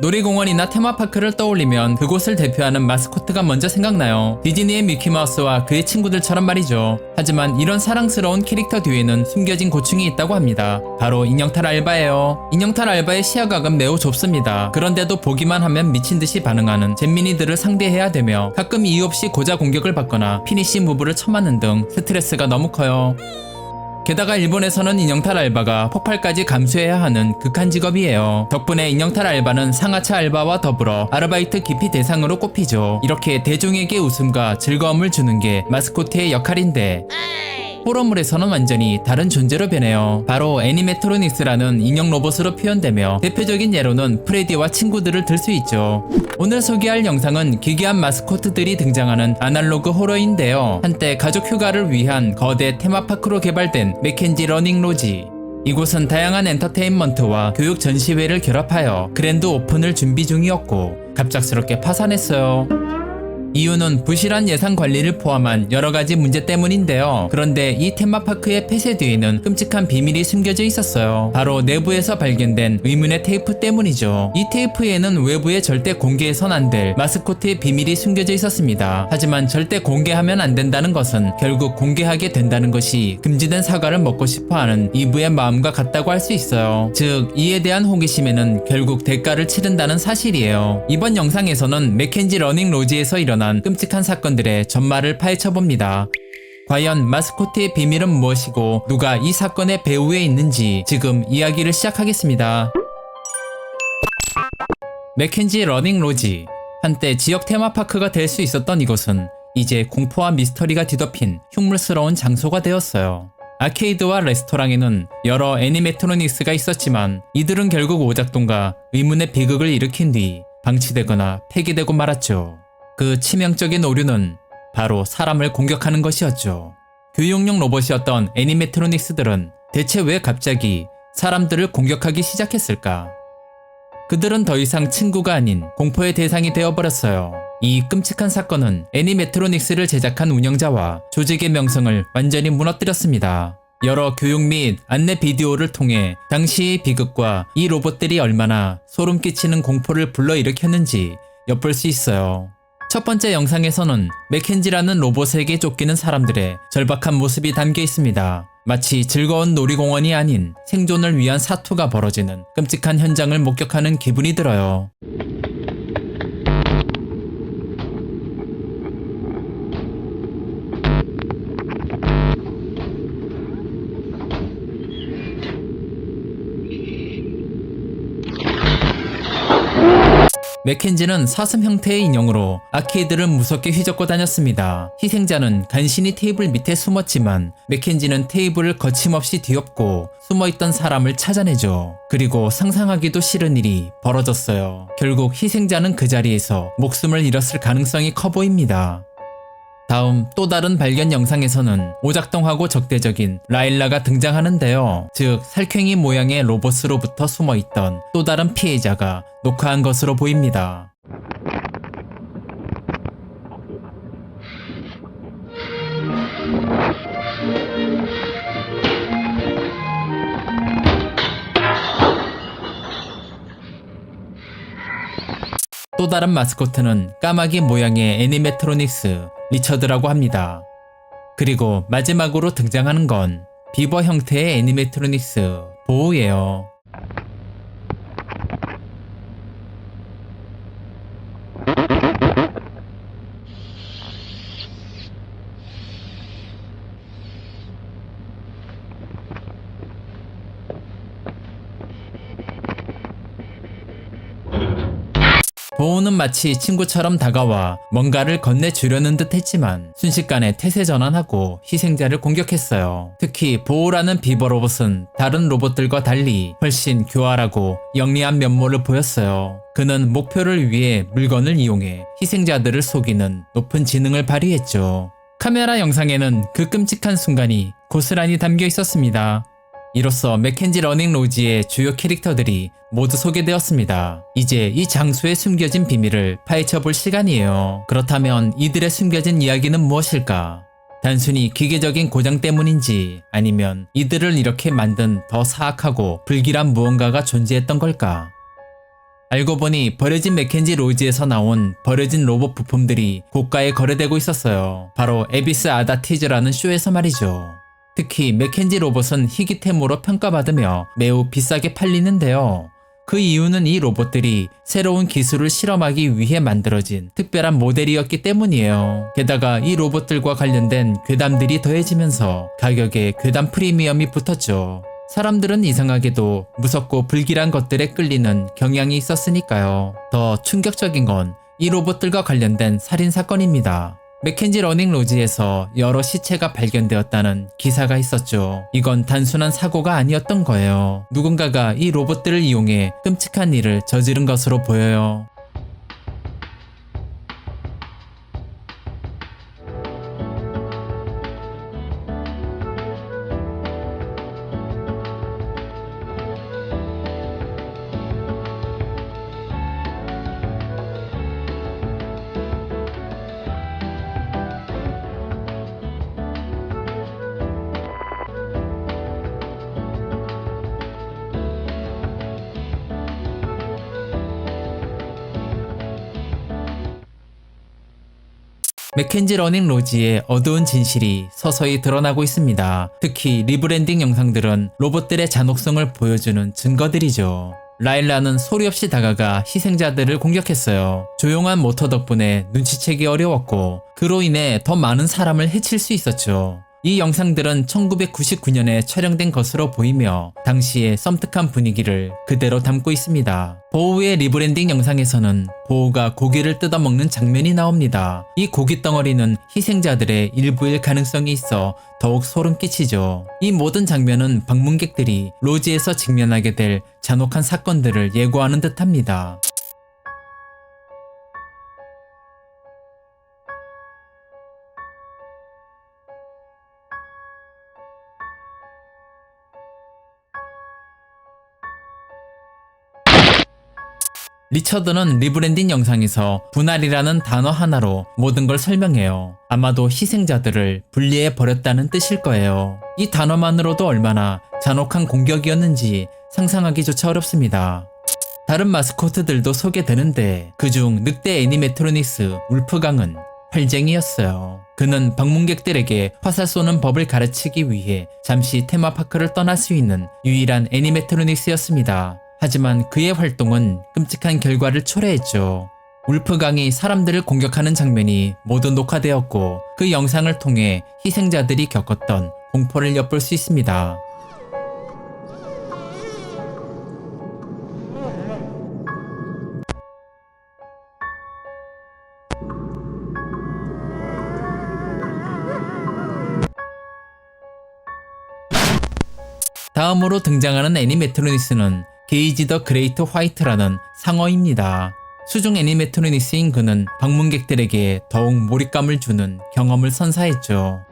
놀이공원이나 테마파크를 떠올리면 그곳을 대표하는 마스코트가 먼저 생각나요. 디즈니의 미키마우스와 그의 친구들처럼 말이죠. 하지만 이런 사랑스러운 캐릭터 뒤에는 숨겨진 고충이 있다고 합니다. 바로 인형탈 알바예요. 인형탈 알바의 시야각은 매우 좁습니다. 그런데도 보기만 하면 미친 듯이 반응하는 잼민이들을 상대해야 되며 가끔 이유 없이 고자 공격을 받거나 피니시 무브를 쳐맞는 등 스트레스가 너무 커요. 게다가 일본에서는 인형탈 알바가 폭발까지 감수해야 하는 극한 직업이에요. 덕분에 인형탈 알바는 상하차 알바와 더불어 아르바이트 기피 대상으로 꼽히죠. 이렇게 대중에게 웃음과 즐거움을 주는 게 마스코트의 역할인데 호러물에서는 완전히 다른 존재로 변해요. 바로 애니메트로닉스라는 인형 로봇으로 표현되며 대표적인 예로는 프레디와 친구들을 들 수 있죠. 오늘 소개할 영상은 기괴한 마스코트들이 등장하는 아날로그 호러인데요. 한때 가족 휴가를 위한 거대 테마파크로 개발된 맥켄지 러닝 로지. 이곳은 다양한 엔터테인먼트와 교육 전시회를 결합하여 그랜드 오픈을 준비 중이었고 갑작스럽게 파산했어요. 이유는 부실한 예산 관리를 포함한 여러 가지 문제 때문인데요. 그런데 이 테마파크의 폐쇄 뒤에는 끔찍한 비밀이 숨겨져 있었어요. 바로 내부에서 발견된 의문의 테이프 때문이죠. 이 테이프에는 외부에 절대 공개해선 안 될 마스코트의 비밀이 숨겨져 있었습니다. 하지만 절대 공개하면 안 된다는 것은 결국 공개하게 된다는 것이 금지된 사과를 먹고 싶어 하는 이브의 마음과 같다고 할 수 있어요. 즉, 이에 대한 호기심에는 결국 대가를 치른다는 사실이에요. 이번 영상에서는 맥켄지 러닝 로지에서 일어난 끔찍한 사건들의 전말을 파헤쳐봅니다. 과연 마스코트의 비밀은 무엇이고 누가 이 사건의 배후에 있는지 지금 이야기를 시작하겠습니다. 맥켄지 러닝 로지 한때 지역 테마파크가 될 수 있었던 이곳은 이제 공포와 미스터리가 뒤덮인 흉물스러운 장소가 되었어요. 아케이드와 레스토랑에는 여러 애니메트로닉스가 있었지만 이들은 결국 오작동과 의문의 비극을 일으킨 뒤 방치되거나 폐기되고 말았죠. 그 치명적인 오류는 바로 사람을 공격하는 것이었죠. 교육용 로봇이었던 애니메트로닉스들은 대체 왜 갑자기 사람들을 공격하기 시작했을까? 그들은 더 이상 친구가 아닌 공포의 대상이 되어버렸어요. 이 끔찍한 사건은 애니메트로닉스를 제작한 운영자와 조직의 명성을 완전히 무너뜨렸습니다. 여러 교육 및 안내 비디오를 통해 당시의 비극과 이 로봇들이 얼마나 소름 끼치는 공포를 불러일으켰는지 엿볼 수 있어요. 첫 번째 영상에서는 맥켄지라는 로봇에게 쫓기는 사람들의 절박한 모습이 담겨 있습니다. 마치 즐거운 놀이공원이 아닌 생존을 위한 사투가 벌어지는 끔찍한 현장을 목격하는 기분이 들어요. 맥켄지는 사슴 형태의 인형으로 아케이드를 무섭게 휘젓고 다녔습니다. 희생자는 간신히 테이블 밑에 숨었지만 맥켄지는 테이블을 거침없이 뒤엎고 숨어있던 사람을 찾아내죠. 그리고 상상하기도 싫은 일이 벌어졌어요. 결국 희생자는 그 자리에서 목숨을 잃었을 가능성이 커 보입니다. 다음 또 다른 발견 영상에서는 오작동하고 적대적인 라일라가 등장하는데요. 즉 살쾡이 모양의 로봇으로부터 숨어있던 또 다른 피해자가 녹화한 것으로 보입니다. 또 다른 마스코트는 까마귀 모양의 애니메트로닉스 리처드라고 합니다. 그리고 마지막으로 등장하는 건 비버 형태의 애니메트로닉스 보우예요. 보우는 마치 친구처럼 다가와 뭔가를 건네주려는 듯 했지만 순식간에 태세 전환하고 희생자를 공격했어요. 특히 보우라는 비버 로봇은 다른 로봇들과 달리 훨씬 교활하고 영리한 면모를 보였어요. 그는 목표를 위해 물건을 이용해 희생자들을 속이는 높은 지능을 발휘했죠. 카메라 영상에는 그 끔찍한 순간이 고스란히 담겨 있었습니다. 이로써 맥켄지 러닝 로지의 주요 캐릭터들이 모두 소개되었습니다. 이제 이 장소에 숨겨진 비밀을 파헤쳐 볼 시간이에요. 그렇다면 이들의 숨겨진 이야기는 무엇일까? 단순히 기계적인 고장 때문인지 아니면 이들을 이렇게 만든 더 사악하고 불길한 무언가가 존재했던 걸까? 알고 보니 버려진 맥켄지 로지에서 나온 버려진 로봇 부품들이 고가에 거래되고 있었어요. 바로 에비스 아다티즈라는 쇼에서 말이죠. 특히 맥켄지 로봇은 희귀템으로 평가받으며 매우 비싸게 팔리는데요. 그 이유는 이 로봇들이 새로운 기술을 실험하기 위해 만들어진 특별한 모델이었기 때문이에요. 게다가 이 로봇들과 관련된 괴담들이 더해지면서 가격에 괴담 프리미엄이 붙었죠. 사람들은 이상하게도 무섭고 불길한 것들에 끌리는 경향이 있었으니까요. 더 충격적인 건 이 로봇들과 관련된 살인 사건입니다. 맥켄지 러닝 로지에서 여러 시체가 발견되었다는 기사가 있었죠. 이건 단순한 사고가 아니었던 거예요. 누군가가 이 로봇들을 이용해 끔찍한 일을 저지른 것으로 보여요. 맥켄지 러닝 로지의 어두운 진실이 서서히 드러나고 있습니다. 특히 리브랜딩 영상들은 로봇들의 잔혹성을 보여주는 증거들이죠. 라일라는 소리 없이 다가가 희생자들을 공격했어요. 조용한 모터 덕분에 눈치채기 어려웠고 그로 인해 더 많은 사람을 해칠 수 있었죠. 이 영상들은 1999년에 촬영된 것으로 보이며 당시의 썸특한 분위기를 그대로 담고 있습니다. 보우의 리브랜딩 영상에서는 보우가 고기를 뜯어먹는 장면이 나옵니다. 이 고기 덩어리는 희생자들의 일부일 가능성이 있어 더욱 소름 끼치죠. 이 모든 장면은 방문객들이 로지에서 직면하게 될 잔혹한 사건들을 예고하는 듯합니다. 리처드는 리브랜딩 영상에서 분할이라는 단어 하나로 모든 걸 설명해요. 아마도 희생자들을 분리해 버렸다는 뜻일 거예요. 이 단어만으로도 얼마나 잔혹한 공격이었는지 상상하기조차 어렵습니다. 다른 마스코트들도 소개되는데 그중 늑대 애니메트로닉스 울프강은 활쟁이였어요. 그는 방문객들에게 화살 쏘는 법을 가르치기 위해 잠시 테마파크를 떠날 수 있는 유일한 애니메트로닉스였습니다. 하지만 그의 활동은 끔찍한 결과를 초래했죠. 울프강이 사람들을 공격하는 장면이 모두 녹화되었고 그 영상을 통해 희생자들이 겪었던 공포를 엿볼 수 있습니다. 다음으로 등장하는 애니메트로니스는 게이지 더 그레이트 화이트라는 상어입니다. 수중 애니메트로니스인 그는 방문객들에게 더욱 몰입감을 주는 경험을 선사했죠.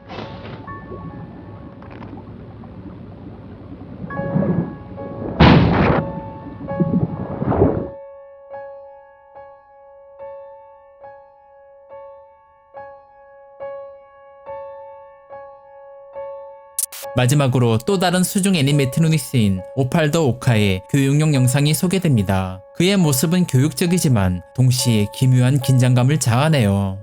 마지막으로 또 다른 수중 애니메 트로닉스인 오팔더 오카의 교육용 영상이 소개됩니다. 그의 모습은 교육적이지만 동시에 기묘한 긴장감을 자아내요.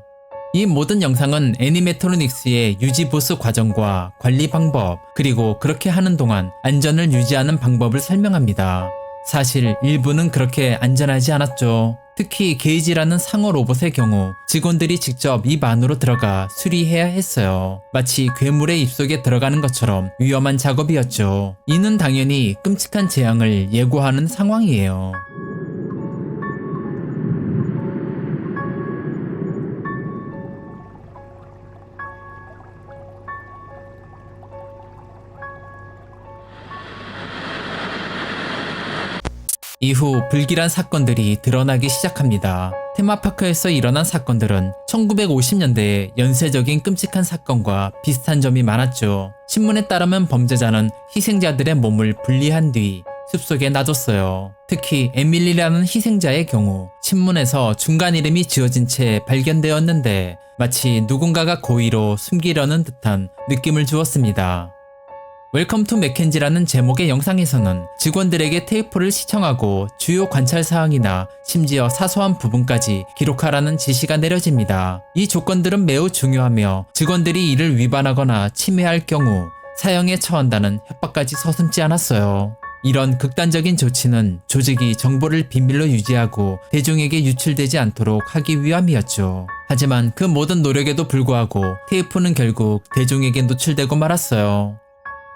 이 모든 영상은 애니메트로닉스의 유지 보수 과정과 관리 방법, 그리고 그렇게 하는 동안 안전을 유지하는 방법을 설명합니다. 사실 일부는 그렇게 안전하지 않았죠. 특히 게이지라는 상어 로봇의 경우 직원들이 직접 입 안으로 들어가 수리해야 했어요. 마치 괴물의 입속에 들어가는 것처럼 위험한 작업이었죠. 이는 당연히 끔찍한 재앙을 예고하는 상황이에요. 이후 불길한 사건들이 드러나기 시작합니다. 테마파크에서 일어난 사건들은 1950년대의 연쇄적인 끔찍한 사건과 비슷한 점이 많았죠. 신문에 따르면 범죄자는 희생자들의 몸을 분리한 뒤 숲속에 놔뒀어요. 특히 에밀리라는 희생자의 경우 신문에서 중간 이름이 지어진 채 발견되었는데 마치 누군가가 고의로 숨기려는 듯한 느낌을 주었습니다. 웰컴 투 맥켄지라는 제목의 영상에서는 직원들에게 테이프를 시청하고 주요 관찰 사항이나 심지어 사소한 부분까지 기록하라는 지시가 내려집니다. 이 조건들은 매우 중요하며 직원들이 이를 위반하거나 침해할 경우 사형에 처한다는 협박까지 서슴지 않았어요. 이런 극단적인 조치는 조직이 정보를 비밀로 유지하고 대중에게 유출되지 않도록 하기 위함이었죠. 하지만 그 모든 노력에도 불구하고 테이프는 결국 대중에게 노출되고 말았어요.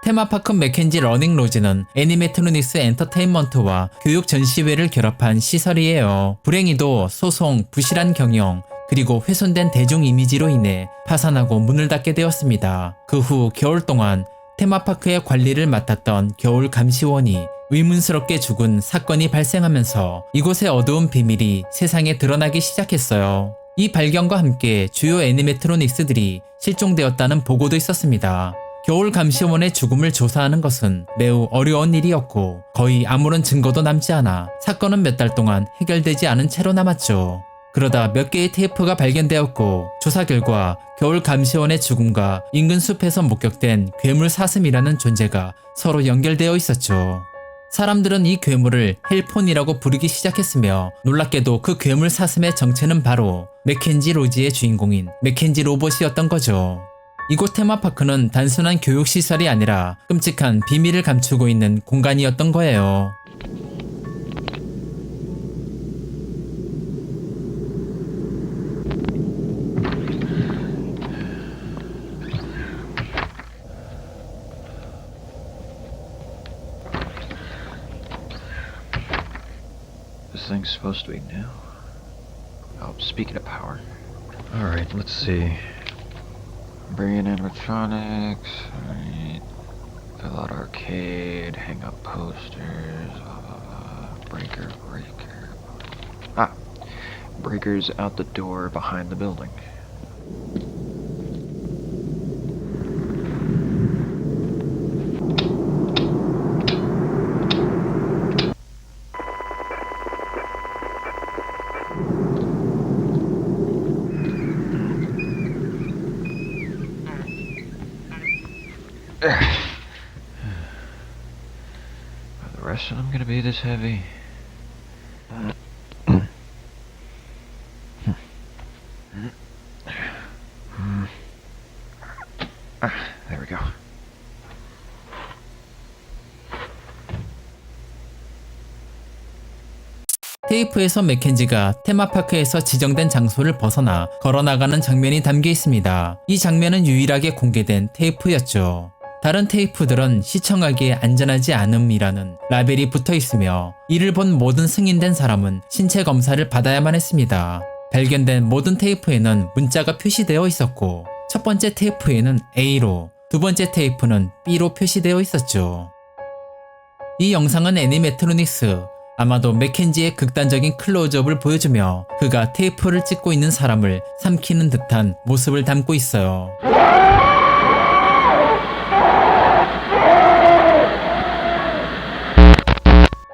테마파크 맥켄지 러닝 로즈는 애니메트로닉스 엔터테인먼트와 교육 전시회를 결합한 시설이에요. 불행히도 소송, 부실한 경영, 그리고 훼손된 대중 이미지로 인해 파산하고 문을 닫게 되었습니다. 그 후 겨울 동안 테마파크의 관리를 맡았던 겨울 감시원이 의문스럽게 죽은 사건이 발생하면서 이곳의 어두운 비밀이 세상에 드러나기 시작했어요. 이 발견과 함께 주요 애니메트로닉스들이 실종되었다는 보고도 있었습니다. 겨울 감시원의 죽음을 조사하는 것은 매우 어려운 일이었고 거의 아무런 증거도 남지 않아 사건은 몇 달 동안 해결되지 않은 채로 남았죠. 그러다 몇 개의 테이프가 발견되었고 조사 결과 겨울 감시원의 죽음과 인근 숲에서 목격된 괴물 사슴이라는 존재가 서로 연결되어 있었죠. 사람들은 이 괴물을 헬폰이라고 부르기 시작했으며 놀랍게도 그 괴물 사슴의 정체는 바로 맥켄지 로지의 주인공인 맥켄지 로봇이었던 거죠. 이곳 테마파크는 단순한 교육시설이 아니라 끔찍한 비밀을 감추고 있는 공간이었던 거예요. This thing's supposed to be new. Oh, speaking of power. Alright, let's see. Bring in animatronics. Fill out arcade. Hang up posters. Blah, blah, blah. Breaker, breaker. Ah. Breaker's out the door behind the building. This heavy? Ah, there we go. 테이프에서 맥켄지가 테마파크에서 지정된 장소를 벗어나 걸어나가는 장면이 담겨 있습니다. 이 장면은 유일하게 공개된 테이프였죠. 다른 테이프들은 시청하기에 안전하지 않음이라는 라벨이 붙어 있으며 이를 본 모든 승인된 사람은 신체 검사를 받아야만 했습니다. 발견된 모든 테이프에는 문자가 표시되어 있었고 첫 번째 테이프에는 A로 두 번째 테이프는 B로 표시되어 있었죠. 이 영상은 애니메트로닉스 아마도 맥켄지의 극단적인 클로즈업을 보여주며 그가 테이프를 찍고 있는 사람을 삼키는 듯한 모습을 담고 있어요.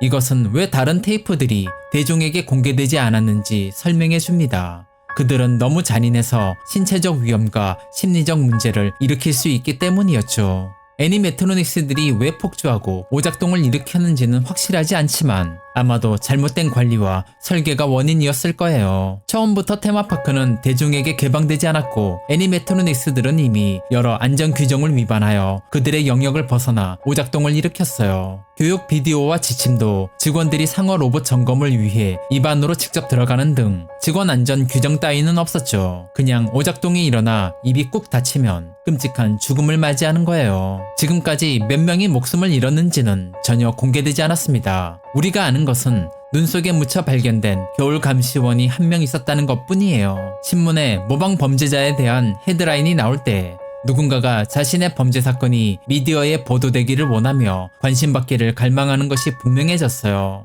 이것은 왜 다른 테이프들이 대중에게 공개되지 않았는지 설명해 줍니다. 그들은 너무 잔인해서 신체적 위험과 심리적 문제를 일으킬 수 있기 때문이었죠. 애니메트로닉스들이 왜 폭주하고 오작동을 일으켰는지는 확실하지 않지만 아마도 잘못된 관리와 설계가 원인이었을 거예요. 처음부터 테마파크는 대중에게 개방되지 않았고 애니메트로닉스들은 이미 여러 안전 규정을 위반하여 그들의 영역을 벗어나 오작동을 일으켰어요. 교육 비디오와 지침도 직원들이 상어 로봇 점검을 위해 입안으로 직접 들어가는 등 직원 안전 규정 따위는 없었죠. 그냥 오작동이 일어나 입이 꾹 닫히면 끔찍한 죽음을 맞이하는 거예요. 지금까지 몇 명이 목숨을 잃었는지는 전혀 공개되지 않았습니다. 우리가 아는 것은 눈 속에 묻혀 발견된 겨울 감시원이 한 명 있었다는 것 뿐이에요. 신문에 모방 범죄자에 대한 헤드라인이 나올 때 누군가가 자신의 범죄 사건이 미디어에 보도되기를 원하며 관심받기를 갈망하는 것이 분명해졌어요.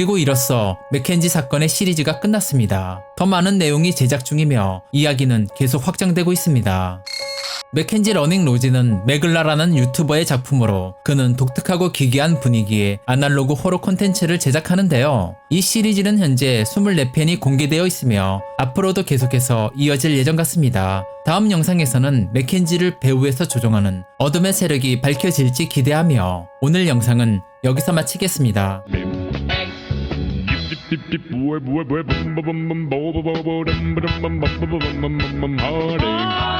그리고 이로써 맥켄지 사건의 시리즈가 끝났습니다. 더 많은 내용이 제작 중이며 이야기는 계속 확장되고 있습니다. 맥켄지 러닝 로지는 맥글라라는 유튜버의 작품으로 그는 독특하고 기괴한 분위기의 아날로그 호러 콘텐츠를 제작하는데요. 이 시리즈는 현재 24편이 공개되어 있으며 앞으로도 계속해서 이어질 예정 같습니다. 다음 영상에서는 맥켄지를 배우에서 조종하는 어둠의 세력이 밝혀질지 기대하며 오늘 영상은 여기서 마치겠습니다. Heartache.